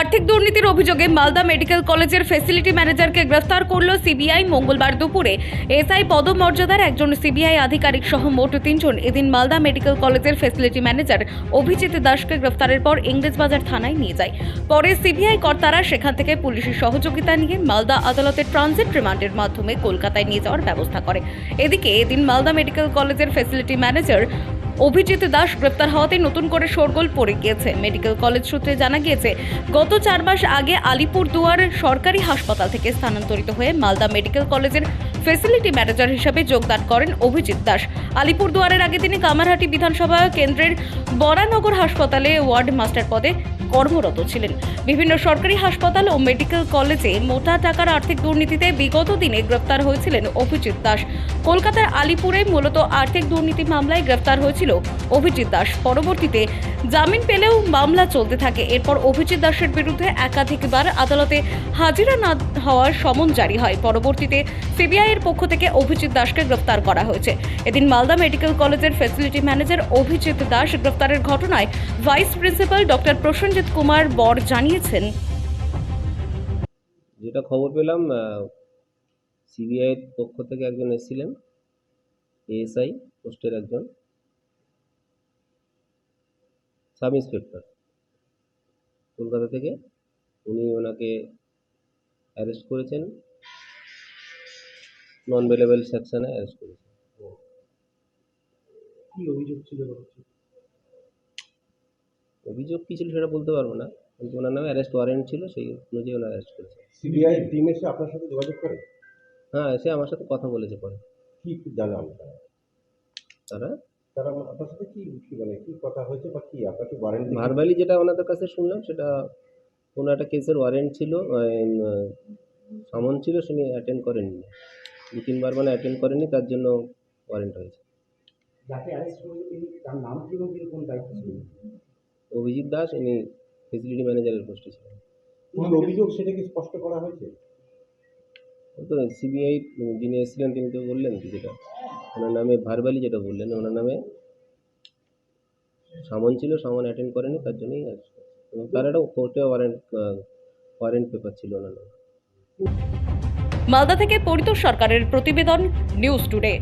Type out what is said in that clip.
আর্থিক দুর্নীতির অভিযোগে মালদা মেডিকেল কলেজের ফেসিলিটি ম্যানেজারকে গ্রেফতার করল সিবিআই। মঙ্গলবার দুপুরে এসআই পদমর্যাদার একজন সিবিআই আধিকারিক সহ মোট তিনজন। এদিন মালদা মেডিকেল কলেজের ফেসিলিটি ম্যানেজার অভিজিৎ দাসকে গ্রেফতারের পর ইংরেজবাজার থানায় নিয়ে যায়। পরে সিবিআই কর্তারা সেখান থেকে পুলিশের সহযোগিতা নিয়ে মালদা আদালতের ট্রানজিট রিমান্ডের মাধ্যমে কলকাতায় নিয়ে যাওয়ার ব্যবস্থা করে। এদিকে এদিন মালদা মেডিকেল কলেজের ফেসিলিটি ম্যানেজার অভিজিৎ দাস গ্রেপ্তার হওয়াতে নতুন করে শোরগোল পড়ে গিয়েছে। মেডিকেল কলেজ সূত্রে জানা গিয়েছে, গত চার মাস আগে আলিপুরদুয়ার সরকারি হাসপাতাল থেকে স্থানান্তরিত হয়ে মালদা মেডিকেল কলেজের ফেসিলিটি ম্যানেজার হিসাবে যোগদান করেন অভিজিৎ দাস। আলিপুরদুয়ারের আগে তিনি কামারহাটি বিধানসভা কেন্দ্রের বরানগর হাসপাতালে ওয়ার্ড মাস্টার পদে কর্মরত ছিলেন। বিভিন্ন সরকারি হাসপাতাল ও মেডিকেল কলেজে মোটা টাকার আর্থিক দুর্নীতিতে বিগত দিনে গ্রেপ্তার হয়েছিলেন অভিজিৎ দাস। কলকাতার আলিপুরে মূলত আর্থিক দুর্নীতি মামলায় গ্রেপ্তার হয়েছিল অভিজিৎ দাস। পরবর্তীতে জামিন পেলেও মামলা চলতে থাকে। এরপর অভিজিৎ দাসের বিরুদ্ধে একাধিকবার আদালতে হাজিরা না হওয়ার সমন জারি হয়। পরবর্তীতে সিবিআই এর পক্ষ থেকে অভিজিৎ দাসকে গ্রেপ্তার করা হয়েছে। এদিন মালদা মেডিকেল কলেজের ফ্যাসিলিটি ম্যানেজার অভিজিৎ দাস গ্রেপ্তারের ঘটনায় vice principal doctor Prosenjit Kumar Bar জানিয়েছেন। যেটা খবর পেলাম সিবিআইয়ের পক্ষ থেকে একজন এসেছিলেন এএসআই পোস্টের একজন সাব ইন্সপেক্টর। কলকাতা থেকে উনি ওনাকে অ্যারেস্ট করেছেন নন বেলেবল সেকশনে অ্যারেস্ট করেছেন। কি অভিযোগ ছিল? অভিযোগ কী ছিল সেটা বলতে পারব না। কিন্তু ওনার নামে অ্যারেস্ট ওয়ারেন্ট ছিল সেই অনুযায়ী ওনার অ্যারেস্ট করেছে। সিবিআই টিম এসে আপনার সাথে যোগাযোগ করে? হ্যাঁ সে আমার সাথে কথা বলেছে পরে। কি জানান তারা? তারা? তারা আপনার সাথে কি কি মানে কি কথা হয়েছে বা কি? আপনাকে ওয়ারেন্ট ভার্বালি যেটা ওনাদের কাছে শুনলাম সেটা কোনো একটা কেসের ওয়ারেন্ট ছিল সামন ছিল তিনি অ্যাটেন্ড করেননি। দু তিনবার মানে অ্যাটেন্ড করেননি তার জন্য ওয়ারেন্ট হয়েছে। যাকে অ্যারেস্ট করেছে তিনি তার নাম কি এবং তিনি কোন দায়িত্ব ছিল অভিজিৎ দাস ইনি ফেসিলিটি ম্যানেজারের পোস্টে ছিলেন। অভিযোগ সেটা কি স্পষ্ট করা হয়েছে? ওই তো সিবিআই যিনি এসেছিলেন তিনি তো বললেন কি যেটা। ওনার নামে ভার্বালি যেটা বললেন ওনার নামে সামন ছিল সামন অ্যাটেন্ড করেনি তার জন্যই এবং তার একটা কোর্টে ওয়ারেন্ট ওয়ারেন্ট পেপার ছিল ওনার নামে। মালদা থেকে পরিতোষ সরকারের প্রতিবেদন নিউজ টুডে